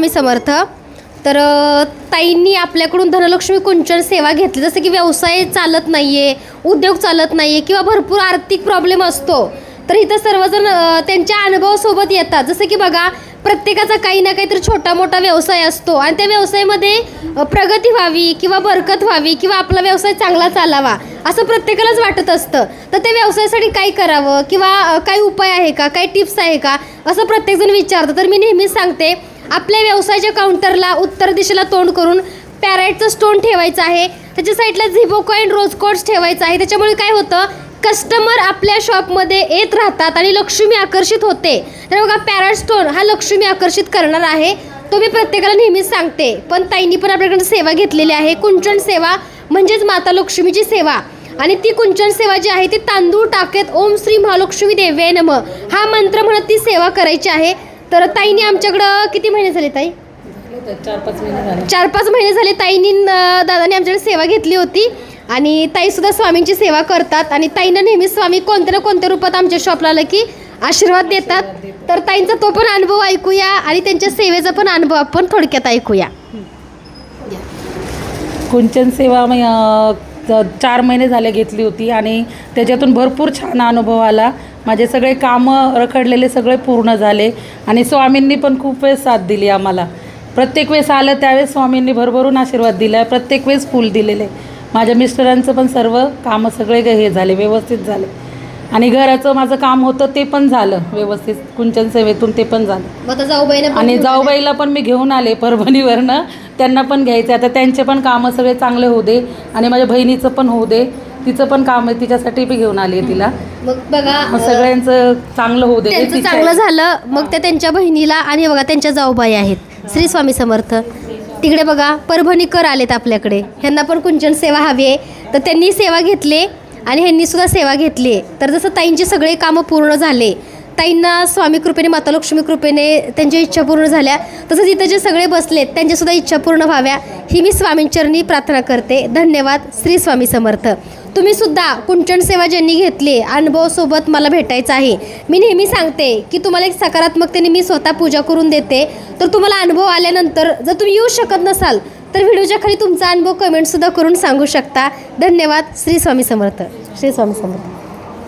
मी समर्थ. तर ताईंनी आपल्याकडून धनलक्ष्मी कुंचन सेवा घेतली. जसं की व्यवसाय चालत नाही आहे उद्योग चालत नाही आहे किंवा भरपूर आर्थिक प्रॉब्लेम असतो. तर इथं सर्वजण त्यांच्या अनुभवासोबत येतात. जसं की बघा प्रत्येकाचा काही ना काहीतरी छोटा मोठा व्यवसाय असतो आणि त्या व्यवसायामध्ये प्रगती व्हावी किंवा बरकत व्हावी किंवा आपला व्यवसाय चांगला चालावा असं प्रत्येकालाच वाटत असतं. तर त्या व्यवसायासाठी काय करावं किंवा काही उपाय आहे का? काही टिप्स आहे का? असं प्रत्येकजण विचारतं. तर मी नेहमीच सांगते आपल्या व्यवसायाच्या काउंटरला उत्तर दिशेला तोंड करून पॅरेटचं स्टोन ठेवायचं आहे. त्याच्या साईडला झिबो कॉईन रोज कॉर्ड्स ठेवायचं आहे. त्याच्यामुळे काय होतं? कस्टमर आपल्या शॉपमध्ये येत राहतात आणि लक्ष्मी आकर्षित होते. तर बघा पॅराट स्टोन हा लक्ष्मी आकर्षित करणार आहे. तो मी प्रत्येकाला नेहमीच सांगते. पण ताईंनी पण आपल्याकडनं सेवा घेतलेली आहे. कुंचन सेवा म्हणजेच माता लक्ष्मीची सेवा. आणि ती कुंचन सेवा जी आहे ती तांदूळ टाकेत ओम श्री महालक्ष्मी देव्याय नम. हा मंत्र म्हणत ती सेवा करायची आहे. तर ताईने आमच्याकडं किती महिने झाले ताई? चार पाच महिने झाले. चार पाच महिने झाले ताईनी न- दादाने आमच्याकडे सेवा घेतली होती आणि ताईसुद्धा स्वामींची सेवा करतात आणि ताईनं नेहमी स्वामी कोणत्या ना कोणत्या रूपात आमच्या शॉपला आलं की आशीर्वाद देतात. तर ताईंचा तो पण अनुभव ऐकूया आणि त्यांच्या सेवेचा पण अनुभव आपण थोडक्यात ऐकूया. कुंचन सेवा अं, च- चार महिने झाले घेतली होती आणि त्याच्यातून भरपूर छान अनुभव आला. माझे सगळे कामं रखडलेले सगळे पूर्ण झाले. आणि स्वामींनी पण खूप वेळेस साथ दिली आम्हाला. प्रत्येक वेळेस आलं त्यावेळेस स्वामींनी भरभरून आशीर्वाद दिला. प्रत्येक वेळेस फूल दिलेले. माझ्या मिस्टरांचं पण सर्व कामं सगळे हे झाले व्यवस्थित झाले. आणि घराचं माझं काम होतं ते पण झालं व्यवस्थित. कुंचन सेवेतून ते पण झालं. आणि जाऊबाईला पण मी घेऊन आले परभणीवरनं. त्यांना पण घ्यायचं आता त्यांचे पण कामं सगळे चांगले होऊ दे. आणि माझ्या बहिणीचं पण होऊ दे. तिचं पण काम आहे तिच्यासाठी बी घेऊन आली तिला. मग बघा मग अं, सगळ्यांचं चांगलं होऊ दे त्यांचं तिच्या- चांगलं झालं मग त्या त्यांच्या बहिणीला आणि बघा त्यांच्या जाऊबाई आहेत श्री स्वामी समर्थ. तिकडे बघा परभणीकर आलेत आपल्याकडे. ह्यांना पण कुंचन सेवा हवी आहे. तर त्यांनी सेवा घेतली आणि ह्यांनी सुद्धा सेवा घेतली आहे. तर जसं ताईंची सगळे कामं पूर्ण झाले ताईंना स्वामी कृपेने माता लक्ष्मी कृपेने त्यांच्या इच्छा पूर्ण झाल्या. तसंच इथं जे सगळे बसलेत त्यांच्यासुद्धा इच्छा पूर्ण व्हाव्या. ही मी स्वामींचरणी प्रार्थना करते. धन्यवाद. श्री स्वामी समर्थ. तुम्ही सुद्धा कुंचन सेवा ज्यांनी घेतली अनुभवासोबत मला भेटायचं आहे. मी नेहमी सांगते की तुम्हाला एक सकारात्मकतेने मी स्वतः पूजा करून देते. तर तुम्हाला अनुभव आल्यानंतर जर तुम्ही येऊ शकत नसाल तर व्हिडिओच्या खाली तुमचा अनुभव कमेंटसुद्धा करून सांगू शकता. धन्यवाद. श्री स्वामी समर्थ. श्री स्वामी समर्थ.